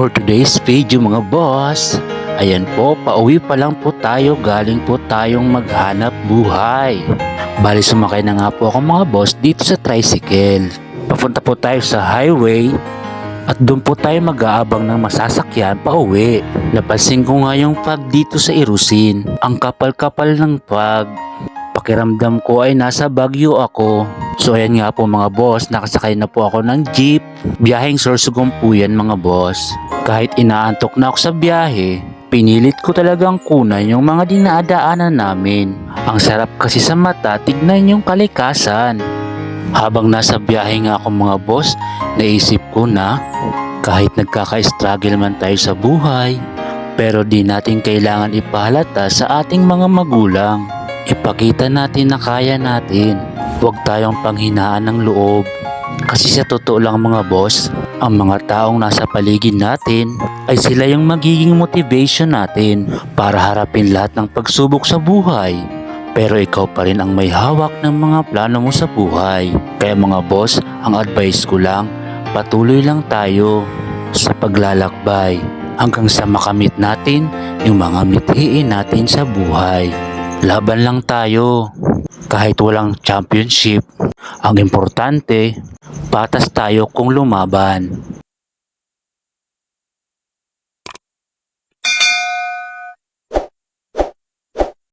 For today's video mga boss, ayan po, pauwi pa lang po tayo, galing po tayong maghanap buhay. Bali sumakay na nga po ako mga boss dito sa tricycle. Papunta po tayo sa highway at doon po tayo mag-aabang ng masasakyan pa uwi. Napansin ko nga yung pag dito sa Irusin. Ang kapal-kapal ng pag. Pakiramdam ko ay nasa Baguio ako. So ayan nga po mga boss, nakasakay na po ako ng jeep. Biyaheng Sorsogon po yan mga boss. Kahit inaantok na ako sa biyahe, pinilit ko talagang kunan yung mga dinadaanan namin. Ang sarap kasi sa mata, tignan yung kalikasan. Habang nasa biyahe nga ako mga boss, naisip ko na kahit nagkaka-struggle man tayo sa buhay, pero di natin kailangan ipahalata sa ating mga magulang. Ipakita natin na kaya natin. Huwag tayong panghinaan ng loob. Kasi sa totoo lang mga boss, ang mga taong nasa paligid natin ay sila yung magiging motivation natin para harapin lahat ng pagsubok sa buhay. Pero ikaw pa rin ang may hawak ng mga plano mo sa buhay. Kaya mga boss, ang advice ko lang, patuloy lang tayo sa paglalakbay hanggang sa makamit natin yung mga mithiin natin sa buhay. Laban lang tayo. Kahit walang championship, ang importante, patas tayo kung lumaban.